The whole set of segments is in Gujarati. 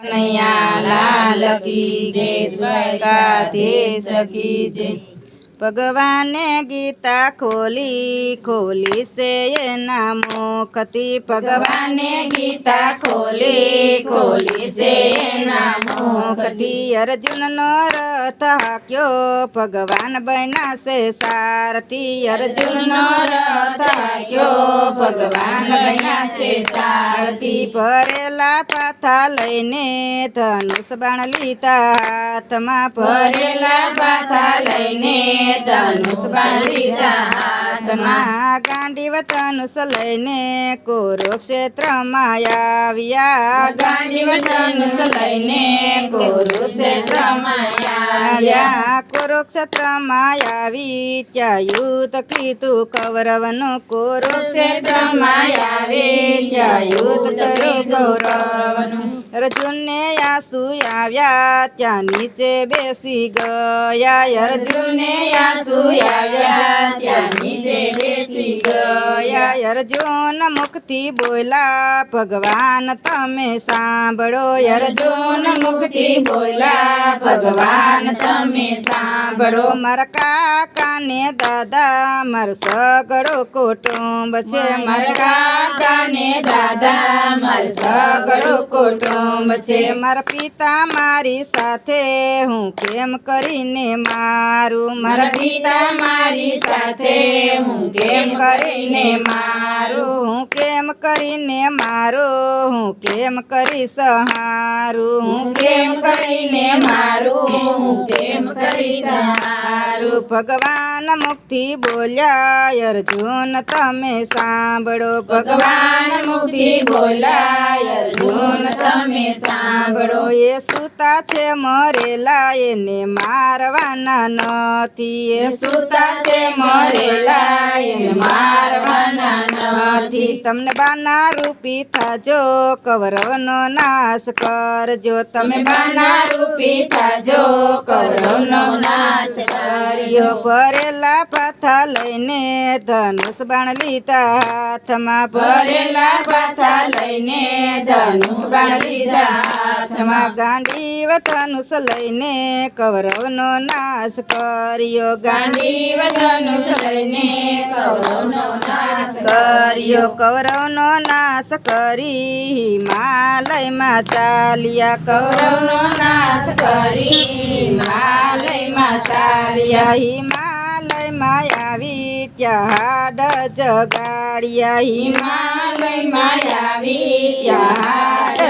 કનૈયા લાલ કી જય દ્વારકાધીશ કી જય. ભગવાને ગીતા ખોલી ખોલી સે એના મુખથી. ભગવાને ગીતા ખોલી ખોલી છે એના મુખથી. અર્જુનનો રથ હાક્યો, ભગવાન બન્યા છે સારથી. અર્જુનનો રથ હાક્યો, ભગવાન બન્યા છે સારથી. ભરેલા પાથા લઈને ધનુષ બાણ લીધા હાથમાં. ભરેલા પાથા લઈને ધનુષ લીધા હાથમાં ગાંડીવ ધનુષ લઈને કુરુક્ષેત્રમાં આવ્યા. ગાંડીવ ધનુષ લઈને કુરુક્ષેત્રમાં આવી ત્યાં યુદ્ધ કીધું, કૌરવનું કુરુક્ષેત્રમાં આવે ત્યાં યુદ્ધ કર્યું કૌરવનું અર્જુનને આંસુ આવ્યા, ત્યાં નીચે બેસી ગયા. અર્જુનને આસુ આવ્યા, ત્યાં નીચે બેસી ગયા. અર્જુન મુખથી બોલા ભગવાન, તમે સાંભળો. અર્જુન મુખથી બોલા ભગવાન મારા કાકા ને દાદા મારો સગડો કુટુંબ છે. મારા કાકા ને દાદા મારો સગડો કુટુંબ છે. મારા પિતા મારી સાથે હું કેમ કરીને મારું? મારા પિતા મારી સાથે હું કેમ કરીને મારું? હું કેમ કરીને મારું? હું કેમ કરી સહારું? હું કેમ કરીને મારું? હું કેમ કરી સહારું ભગવાન મુક્તિ બોલ્યા અર્જુન તમે સાંભળો. ભગવાન મુક્તિ બોલ્યા અર્જુન તમે સાંભળો. એ સુતા છે મરેલા એને મારવાના નથી. એ સુતા છે મરેલા એને નથી તમને બાના રૂપી થાજો કૌરવનો નાશ કરજો. તમે બાના રૂપી થાજો કૌરવનો નાશ કર્યો. ભરેલા પાથા લઈને ધનુષ બાણ લીધા હાથમાં. ભરેલા પાથા લઈને ધનુષ બાણ લીધા હાથમાં. ગાંડી ધનુષ લઈને કૌરવનો નાશ કર્યો. ગાંડી ધનુષ લઈને કૌરવનો નાશ કર્યો કૌરવનો નાશ કરી હિમાલયમાં ચાલ્યા કૌરવનો નાશ કરી હિમાલયમાં ચાલ્યા હિમાલયમાં આવી ત્યાં હાડ જગાડ્યા હિમાલયમાં આવી ત્યાં હાડ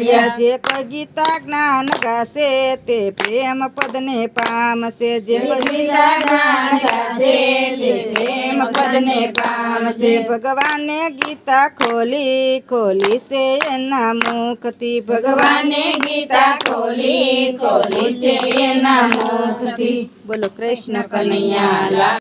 જગાડ્યા જે કોઈ ગીતા જ્ઞાન ગાશે તે પ્રેમ પદને પામશે. જે કોઈ ગીતા જ્ઞાન ગાશે તે પ્રેમ પદને પામશે. ભગવાને ગીતા ખોલી ખોલી છે એના મુખથી. ભગવાને ગીતા ખોલી ખોલી છે એના મુખથી. બોલો કૃષ્ણ કનૈયા